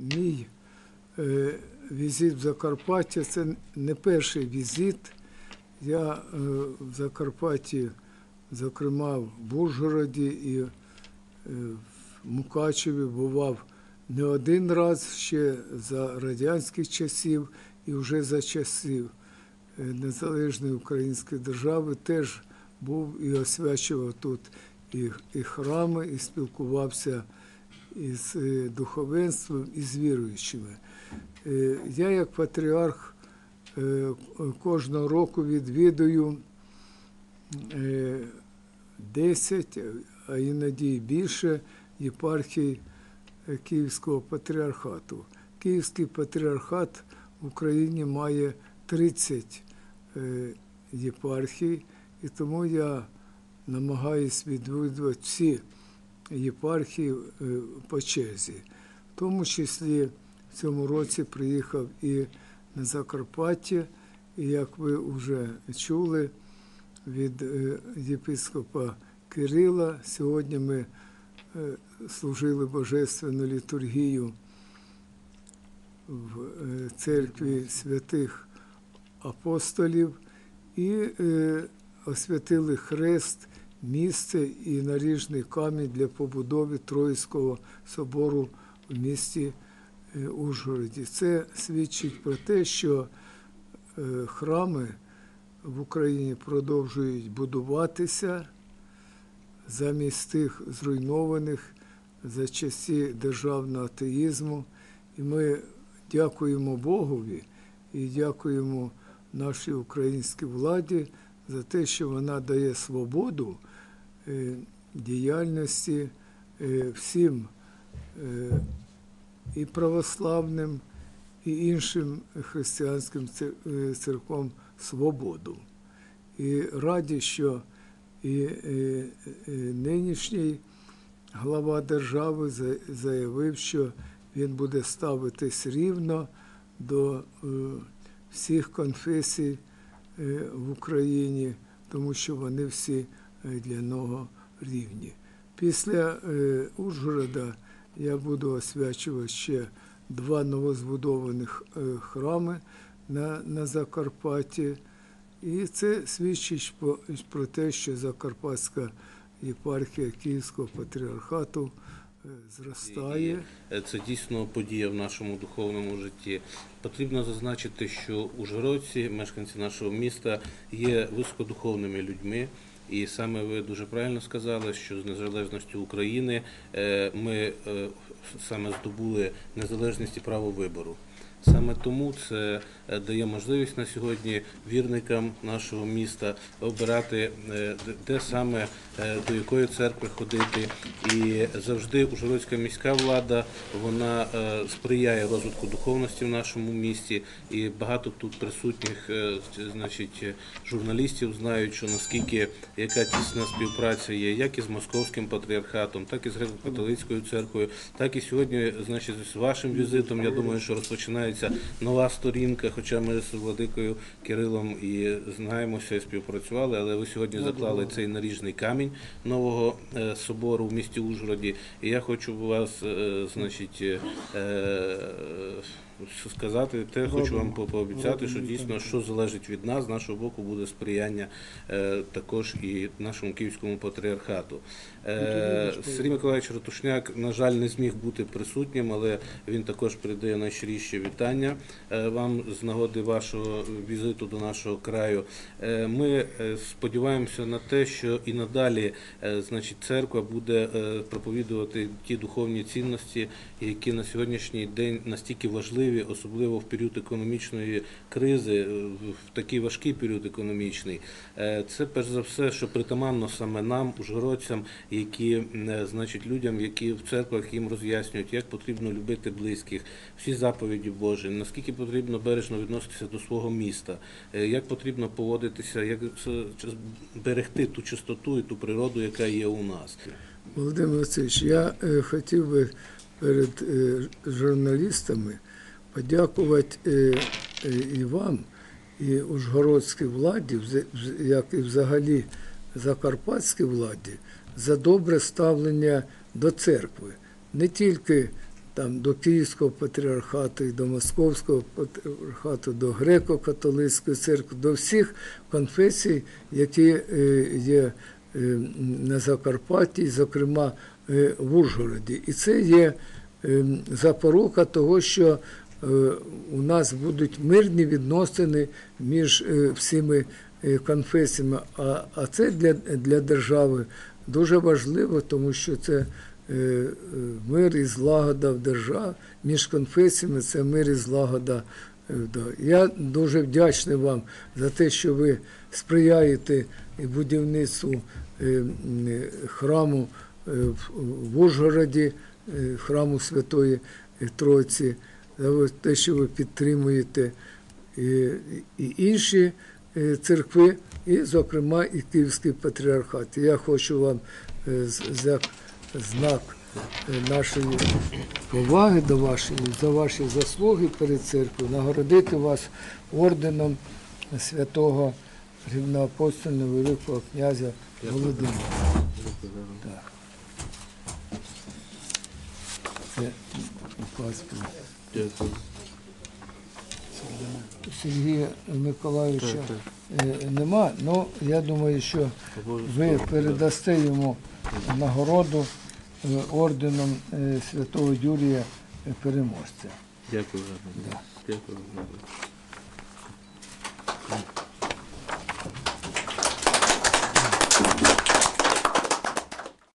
мій е, візит в Закарпаття це не перший візит. Я е, в Закарпатті, зокрема в Ужгороді і е, в Мукачеві бував не один раз ще за радянських часів і вже за часів Незалежної Української держави теж був і освячував тут і, і храми, і спілкувався із е, духовенством, і з віруючими. Е, Я як патріарх е, кожного року відвідую е, 10, а іноді і більше єпархій Київського патріархату. Київський патріархат в Україні має 30 е, єпархій, і тому я намагаюсь відвідувати всі єпархії е, по черзі. В тому числі в цьому році приїхав і на Закарпаття, і як ви вже чули від е, єпископа Кирила, сьогодні ми е, служили Божественну літургію в церкві святих апостолів і освятили хрест, місце і наріжний камінь для побудови Троїцького собору в місті е, Ужгороді. Це свідчить про те, що е, храми в Україні продовжують будуватися замість тих зруйнованих за часі державного атеїзму. І ми дякуємо Богові і дякуємо нашій українській владі за те, що вона дає свободу діяльності е, всім е, і православним, і іншим християнським цер- е, церквам свободу. І раді, що і е, е, нинішній глава держави заявив, що він буде ставитись рівно до е, всіх конфесій е, в Україні, тому що вони всі е, для нього рівні. Після е, Ужгорода я буду освячувати ще два новозбудованих е, храми на, на Закарпатті. І це свідчить про, те, що Закарпатська єпархія Київського патріархату е, зростає. Е, Це дійсно подія в нашому духовному житті. Потрібно зазначити, що ужгородці, мешканці нашого міста, є високодуховними людьми. І саме ви дуже правильно сказали, що з незалежністю України е, ми е, саме здобули незалежність і право вибору. Саме тому це е, дає можливість на сьогодні вірникам нашого міста обирати, де- саме е, до якої церкви ходити. І завжди Ужгородська міська влада вона е, сприяє розвитку духовності в нашому місті. І багато тут присутніх, значить, журналістів знають, що наскільки яка тісна співпраця є, як із московським патріархатом, так і з греко-католицькою церквою, так і сьогодні, значить, з вашим візитом. Я думаю, що розпочинається нова сторінка. Хоча ми з владикою Кирилом і знаємося і співпрацювали, але ви сьогодні заклали цей наріжний камінь нового е, собору в місті Ужгороді. І я хочу вас, е, значить. Сказати те, хочу вам по- пообіцяти, що дійсно, що залежить від нас, з нашого боку буде сприяння е, також і нашому київському патріархату. Е, Сергій Миколаївич Ратушняк, на жаль, не зміг бути присутнім, але він також передає найщиріші вітання е, вам з нагоди вашого візиту до нашого краю. Е, Ми е, сподіваємося на те, що і надалі е, значить, церква буде е, проповідувати ті духовні цінності, які на сьогоднішній день настільки важливі, особливо в період економічної кризи, е, в такий важкий період економічний. Е, Це перш за все, що притаманно саме нам, ужгородцям, які е, значить людям, які в церквах їм роз'яснюють, як потрібно любити близьких, всі заповіді Божі, наскільки потрібно бережно відноситися до свого міста, як потрібно поводитися, як берегти ту чистоту і ту природу, яка є у нас. Володимир Васильович, я хотів би перед журналістами подякувати е, е, і вам, і Ужгородській владі, як і взагалі Закарпатській владі, за добре ставлення до церкви. Не тільки там, до Київського патріархату і до Московського патріархату, до греко-католицької церкви, до всіх конфесій, які е, є на Закарпатті, зокрема в Ужгороді. І це є е, запорука того, що у нас будуть мирні відносини між е, всіми е, конфесіями. А, це для, для держави дуже важливо, тому що це е, е, мир і злагода в державі між конфесіями, це мир і злагода. е. Я дуже вдячний вам за те, що ви сприяєте будівництву е, е, храму е, в- Ужгороді, е, храму Святої Тройці, те, що ви підтримуєте і, і інші е, церкви, і, зокрема, і Київський патріархат. Я хочу вам е, як знак е, нашої поваги до вашої, за ваші заслуги перед церквою, нагородити вас орденом святого рівноапостольного Великого князя Володимира. Так. Це Дякую. Сергія Миколаївича е, нема, але я думаю, що ви передасте йому нагороду е, орденом е, Святого Юрія Переможця. Дякую. Дякую.